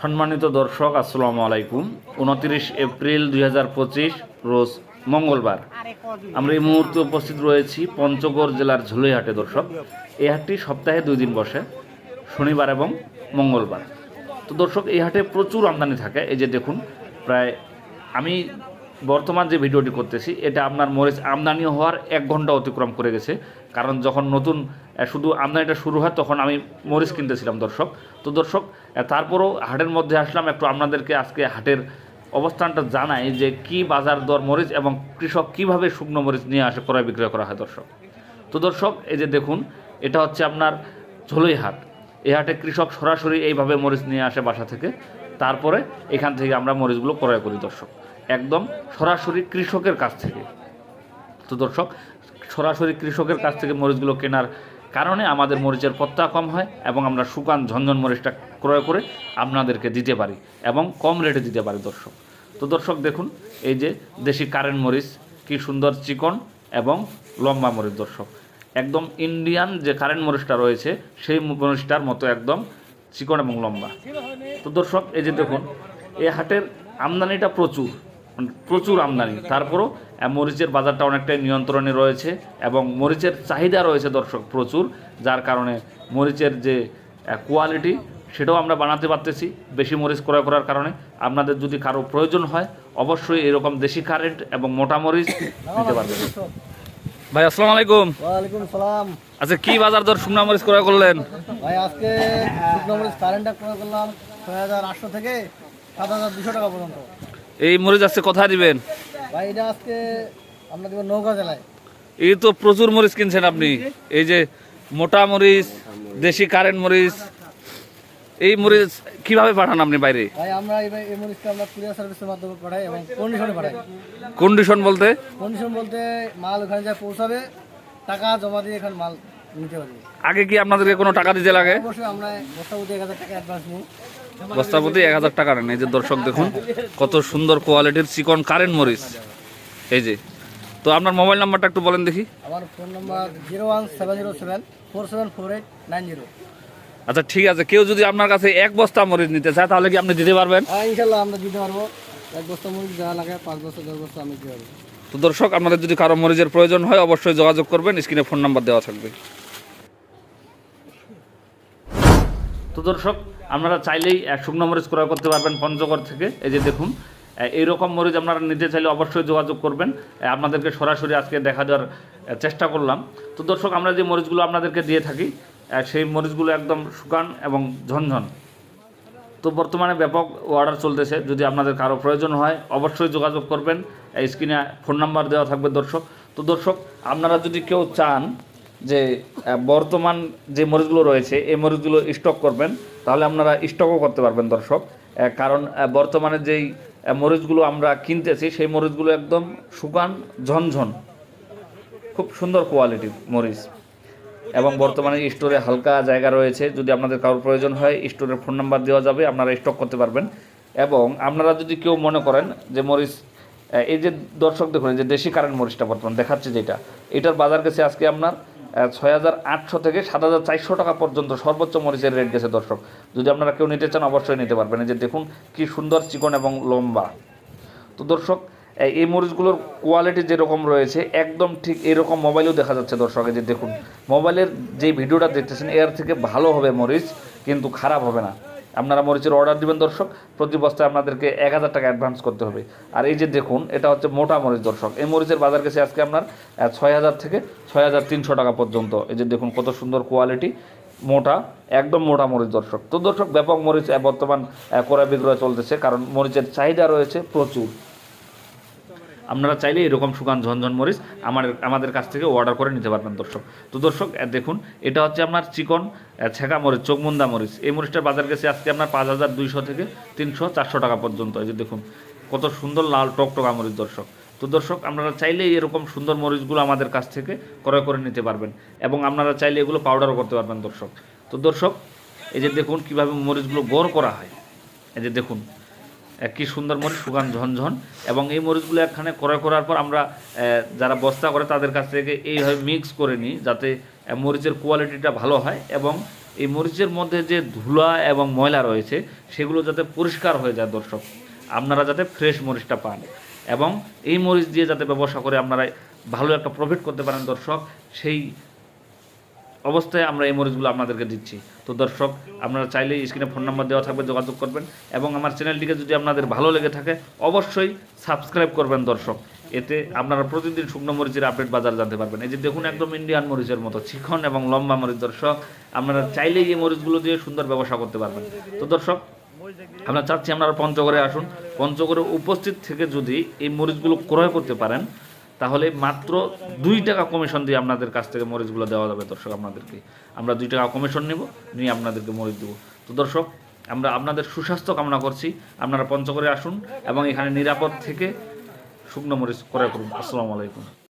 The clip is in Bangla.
সম্মানিত দর্শক, আসসালামু আলাইকুম। উনত্রিশ এপ্রিল দুই হাজার পঁচিশ, রোজ মঙ্গলবার। আমরা এই মুহূর্তে উপস্থিত রয়েছি পঞ্চগড় জেলার ঝুলইহাটে দর্শক। এই হাটটি সপ্তাহে দুই দিন বসে, শনিবার এবং মঙ্গলবার। তো দর্শক, এই হাটে প্রচুর আমদানি থাকে। এই যে দেখুন, প্রায় আমি বর্তমান যে ভিডিওটি করতেছি, এটা আপনার মরিচ আমদানি হওয়ার এক ঘণ্টা অতিক্রম করে গেছে। কারণ যখন নতুন শুধু আমদানিটা শুরু হয়, তখন আমি মরিচ কিনতেছিলাম, দর্শক। তো দর্শক তারপরও হাটের মধ্যে আসলাম একটু আপনাদেরকে আজকে হাটের অবস্থানটা জানাই যে কি বাজার দর মরিচ এবং কৃষক কীভাবে শুকনো মরিচ নিয়ে আসে, ক্রয় বিক্রয় করা হয় দর্শক। তো দর্শক, এই যে দেখুন, এটা হচ্ছে আপনার ঝোলই হাট। এই হাটে কৃষক সরাসরি এইভাবে মরিচ নিয়ে আসে বাসা থেকে। তারপরে এখান থেকে আমরা মরিচগুলো ক্রয় করি দর্শক। একদম সরাসরি কৃষকের কাছ থেকে। তো দর্শক, সরাসরি কৃষকের কাছ থেকে মরিচগুলো কেনার কারণে আমাদের মরিচের পত্তা কম হয় এবং আমরা শুকান ঝনঝন মরিচটা ক্রয় করে আপনাদেরকে দিতে পারি এবং কম রেটে দিতে পারি দর্শক। তো দর্শক দেখুন, এই যে দেশি কারেন্ট মরিচ, কি সুন্দর চিকন এবং লম্বা মরিচ দর্শক। একদম ইন্ডিয়ান যে কারেন্ট মরিচটা রয়েছে, সেই মরিচটার মতো একদম চিকন এবং লম্বা। তো দর্শক, এই যে দেখুন এই হাটের আমদানিটা প্রচুর। প্রচুর আমদানি। তারপরও মরিচের বাজারটা অনেকটাই নিয়ন্ত্রণে রয়েছে এবং মরিচের চাহিদা রয়েছে দর্শক প্রচুর যার কারণে মরিচের যে কোয়ালিটি সেটাও আমরা বানাতে পারতেছি বেশি মরিচ ক্রয় করার কারণে। আপনাদের যদি কারও প্রয়োজন হয় অবশ্যই এরকম দেশি কারেন্ট এবং মোটা মরিচ নিতে পারবেন। ভাই আসসালামু আলাইকুম। ওয়ালাইকুম সালাম। আচ্ছা কি বাজার দর শুকনা মরিচ ক্রয় করলেন? ভাই আজকে শুকনো মরিচ কারেন্টটা ক্রয় করলাম ছয় হাজার আটশো থেকে সাত হাজার দুশো টাকা পর্যন্ত। এই মরিচ আজকে কোথায় দিবেন? ভাই এটা আজকে আমরা দেবো জেলায়। এই তো প্রচুর মরিচ কিনছেন আপনি। এই যে মোটা মরিচ দেশি কারেন্ট মরিচ এই মরিচ কীভাবে পাঠান আপনি বাইরে? ভাই আমরা এই এই মরিচটা আমরা কুরিয়ার সার্ভিসের মাধ্যমে পাঠাই এবং কন্ডিশনে পাঠাই। কন্ডিশন বলতে? কন্ডিশন বলতে মাল ওখানে যা পৌঁছাবে টাকা জমা দিয়ে এখানে মাল নিতে পারবে আগে কি আপনাদেরকে কোনো টাকা দিতে লাগে? অবশ্যই আমরা বস্তা প্রতি এক হাজার টাকা অ্যাডভান্স নিই। বস্তার প্রতি এক হাজার টাকা নেন। এই যে দর্শক দেখুন কত সুন্দর কোয়ালিটির চিকন কারেন্ট মরিচ। এই যে তো আপনার মোবাইল নাম্বারটা একটু বলেন দেখি। আমার phone number zero one seven zero seven four seven four eight nine zero. আচ্ছা ঠিক আছে কেউ যদি আপনার কাছে এক বস্তা মরিচ নিতে চায় তাহলে কি আপনি দিতে পারবেন? হ্যাঁ ইনশাল্লাহ আমরা দিতে পারব। এক বস্তা মরিচ যা লাগে পাঁচ বস্তা দশ বস্তা আমি দিতে পারব তো দর্শক আপনাদের যদি কারও মরিচের প্রয়োজন হয় অবশ্যই যোগাযোগ করবেন। স্ক্রিনে ফোন নাম্বার দেওয়া থাকবে। তো দর্শক আপনারা চাইলেই শুকনো মরিচ ক্রয় করতে পারবেন পঞ্চগড় থেকে। এই যে দেখুন এইরকম মরিচ আপনারা নিতে চাইলে অবশ্যই যোগাযোগ করবেন। আপনাদেরকে সরাসরি আজকে দেখা দেওয়ার চেষ্টা করলাম। তো দর্শক, আমরা যে মরিচগুলো আপনাদেরকে দিয়ে থাকি সেই মরিচগুলো একদম শুকান এবং ঝনঝন। তো বর্তমানে ব্যাপক অর্ডার চলতেছে। যদি আপনাদের কারও প্রয়োজন হয়, অবশ্যই যোগাযোগ করবেন। স্ক্রিনে ফোন নাম্বার দেওয়া থাকবে দর্শক। তো দর্শক, আপনারা যদি কেউ চান যে বর্তমান যে মরিচগুলো রয়েছে, এই মরিচগুলো স্টক করবেন। তাহলে আপনারা স্টকও করতে পারবেন দর্শক। কারণ বর্তমানে যেই মরিচগুলো আমরা কিনতেছি, সেই মরিচগুলো একদম শুকান, ঝনঝন। খুব সুন্দর কোয়ালিটি মরিচ। এবং বর্তমানে স্টোরে হালকা জায়গা রয়েছে। যদি আপনাদের কারোর প্রয়োজন হয় স্টোরের ফোন নাম্বার দেওয়া যাবে, আপনারা স্টক করতে পারবেন। এবং আপনারা যদি কেউ মনে করেন যে মরিচ এই যে দর্শক দেখুন যে দেশি কারেন্ট মরিচটা বর্তমান দেখাচ্ছে যেটা, এটার বাজার গেছে আজকে আপনার ছয় হাজার আটশো থেকে সাত হাজার চারশো টাকা পর্যন্ত সর্বোচ্চ মরিচের রেট গেছে দর্শক। যদি আপনারা কেউ নিতে চান, অবশ্যই নিতে পারবেন। যে দেখুন, কি সুন্দর চিকন এবং লম্বা। তো দর্শক, এই মরিচগুলোর কোয়ালিটি যেরকম রয়েছে, একদম ঠিক এরকম মোবাইলেও দেখা যাচ্ছে দর্শক। যে দেখুন মোবাইলের যে ভিডিওটা দেখতেছেন, এর থেকে ভালো হবে মরিচ, কিন্তু খারাপ হবে না। আপনারা মরিচের অর্ডার দিবেন দর্শক, প্রতি বস্তায় আপনাদেরকে এক হাজার টাকা অ্যাডভান্স করতে হবে। আর এই যে দেখুন, এটা হচ্ছে মোটা মরিচ দর্শক। এই মরিচের বাজার গেছে আজকে আপনার ছয় হাজার থেকে ছয় হাজার তিনশো টাকা পর্যন্ত। এই যে দেখুন, কত সুন্দর কোয়ালিটি মোটা, একদম মোটা মরিচ দর্শক। তো দর্শক, ব্যাপক মরিচ বর্তমান করা ক্রয় বিক্রয় চলতেছে, কারণ মরিচের চাহিদা রয়েছে প্রচুর। আপনারা চাইলে এরকম শুকান ঝনঝন মরিচ আমার আমাদের কাছ থেকে অর্ডার করে নিতে পারবেন দর্শক। তো দর্শক দেখুন, এটা হচ্ছে আপনার চিকন ছেঁকা মরিচ চোখমুন্দা মরিচ। এই মরিচটার বাজার গেছে আজকে আপনার পাঁচ হাজার দুইশো থেকে তিনশো চারশো টাকা পর্যন্ত। এই যে দেখুন, কত সুন্দর লাল টকটকা মরিচ দর্শক। তো দর্শক, আপনারা চাইলে এরকম সুন্দর মরিচগুলো আমাদের কাছ থেকে ক্রয় করে নিতে পারবেন এবং আপনারা চাইলে এগুলো পাউডারও করতে পারবেন দর্শক। তো দর্শক, এই যে দেখুন কীভাবে মরিচগুলো গোর করা হয়। এই যে দেখুন কি সুন্দর মরিচ সুগান ঝনঝন এবং এই মরিচগুলো এখানে ক্রয় করার পর আমরা যারা বস্তা করে তাদের কাছ থেকে এইভাবে মিক্স করে নিই যাতে মরিচের কোয়ালিটিটা ভালো হয় এবং এই মরিচের মধ্যে যে ধুলা এবং ময়লা রয়েছে সেগুলো যাতে পরিষ্কার হয়ে যায় দর্শক। আপনারা যাতে ফ্রেশ মরিচটা পান এবং এই মরিচ দিয়ে যাতে ব্যবসা করে আপনারা ভালো একটা প্রফিট করতে পারেন দর্শক, সেই অবস্থায় আমরা এই মরিচগুলো আপনাদেরকে দিচ্ছি। তো দর্শক, আপনারা চাইলেই স্ক্রিনে ফোন নাম্বার দেওয়া থাকবে, যোগাযোগ করবেন এবং আমার চ্যানেলটিকে যদি আপনাদের ভালো লেগে থাকে, অবশ্যই সাবস্ক্রাইব করবেন দর্শক। এতে আপনারা প্রতিদিন শুকনো মরিচের আপডেট বাজার জানতে পারবেন। এই যে দেখুন, একদম ইন্ডিয়ান মরিচের মতো, চিকন এবং লম্বা মরিচ দর্শক। আপনারা চাইলেই এই মরিচগুলো দিয়ে সুন্দর ব্যবসা করতে পারবেন। তো দর্শক, আমরা চাচ্ছি আপনারা পঞ্চগড়ে আসুন। পঞ্চগড়ে উপস্থিত থেকে যদি এই মরিচগুলো ক্রয় করতে পারেন তাহলে মাত্র দুই টাকা কমিশন দিয়ে আপনাদের কাছ থেকে মরিচগুলো দেওয়া যাবে, দর্শক, আপনাদেরকে। আমরা দুই টাকা কমিশন নেব, নিয়ে আপনাদেরকে মরিচ দেবো। তো দর্শক, আমরা আপনাদের সুস্বাস্থ্য কামনা করছি। আপনারা পঞ্চগড়ে আসুন এবং এখানে নিরাপদ থেকে শুকনো মরিচ ক্রয় করুন। আসসালামু আলাইকুম।